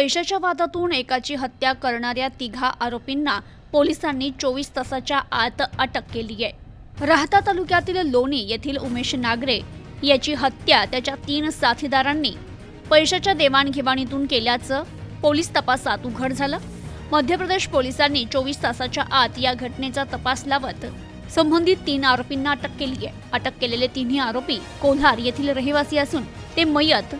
पैशाच्या वादातून एकाची हत्या करणाऱ्या तिघा आरोपींना पोलिसांनी चोवीस तासाच्या आत अटक केली आहे. राहता तालुक्यातील लोणी येथील उमेश नागरे याची हत्या त्याच्या तीन साथीदारांनी पैशाच्या देवाणघेवाणीतून केल्याचं पोलीस तपासात उघड झालं. मध्य प्रदेश पोलिसांनी चोवीस तासाच्या आत या घटनेचा तपास लावत संबंधित तीन आरोपींना अटक केली आहे. अटक केलेले तिन्ही आरोपी कोल्हार येथील रहिवासी असून ते मयत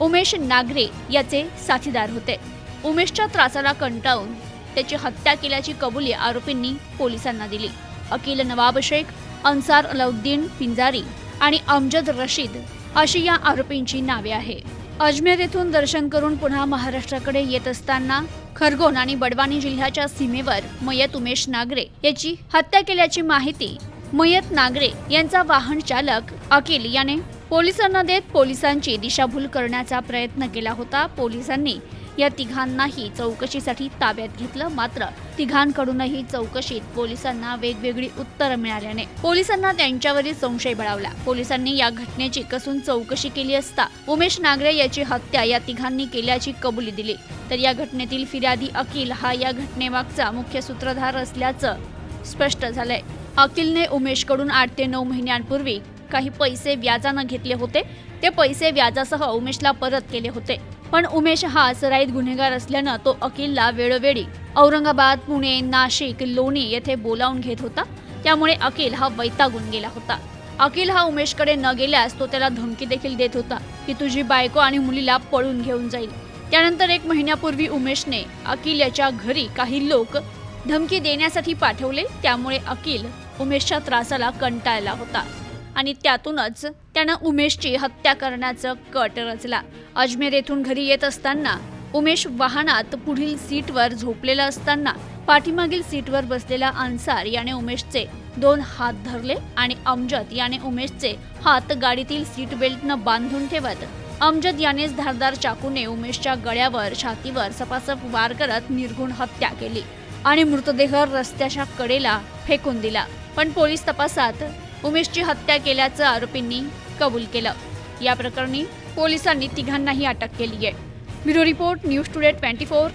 उमेश नागरे याचे साथीदार होते. उमेशच्या त्रासाला कंटाळून त्याची हत्या केल्याची कबुली आरोपींनी पोलिसांना दिली. अकिल नवाब शेख अन्सार अलाउद्दीन पिंजारी आणि अमजद रशीद अशी या आरोपींची नावे आहे. अजमेर येथून दर्शन करून पुन्हा महाराष्ट्राकडे येत असताना खरगोन आणि बडवानी जिल्ह्याच्या सीमेवर मयत उमेश नागरे याची हत्या केल्याची माहिती मयत नागरे यांचा वाहन चालक अकिल याने पोलिसांना देत पोलिसांची दिशाभूल करण्याचा प्रयत्न केला होता. पोलिसांनी या तिघांनाही चौकशीसाठी ताब्यात घेतलं. मात्र तिघांकडूनही चौकशीत पोलिसांना वेगवेगळी उत्तरं मिळाल्याने पोलिसांना त्यांच्यावरील संशय बळावला. पोलिसांनी या घटनेची कसून चौकशी केली असता उमेश नागरे याची हत्या या तिघांनी केल्याची कबुली दिली. तर या घटनेतील फिर्यादी अकिल हा या घटनेमागचा मुख्य सूत्रधार असल्याचं स्पष्ट झालंय. अकिलने उमेशकडून आठ ते नऊ महिन्यांपूर्वी काही पैसे व्याजानं घेतले होते. ते पैसे व्याजासह उमेशला परत केले होते. पण उमेश हा सराईत गुन्हेगार असल्यानं तो अकिलला वेळोवेळी औरंगाबाद पुणे नाशिक लोणी येथे बोलावून घेत होता. त्यामुळे अकिल हा वैतागून गेला होता. अकिल हा उमेशकडे न गेल्यास तो त्याला धमकी देखील देत होता की तुझी बायको आणि मुलीला पळून घेऊन जाईल. त्यानंतर एक महिन्यापूर्वी उमेशने अकिल याच्या घरी काही लोक धमकी देण्यासाठी पाठवले. त्यामुळे अकिल उमेशच्या त्रासाला कंटाळला होता. आणि त्यातूनच त्यानं उमेशची हत्या करण्याचं कट रचला. अजमेर येथून घरी येत असताना उमेश वाहनात पुढील सीटवर झोपलेला असताना पाठीमागील सीटवर बसलेला अन्सार याने उमेशचे दोन हात धरले आणि अमजद याने उमेशचे हात गाडीतील सीट बेल्टनं बांधून ठेवत अमजद यानेच धारदार चाकूने उमेशच्या गळ्यावर छातीवर सपासप वार करत निर्घुण हत्या केली आणि मृतदेह रस्त्याच्या कडेला फेकून दिला. पण पोलीस तपासात उमेशची हत्या केल्याचं आरोपींनी कबूल केलं. या प्रकरणी पोलिसांनी तिघांनाही अटक केली आहे bureau report news today twenty four.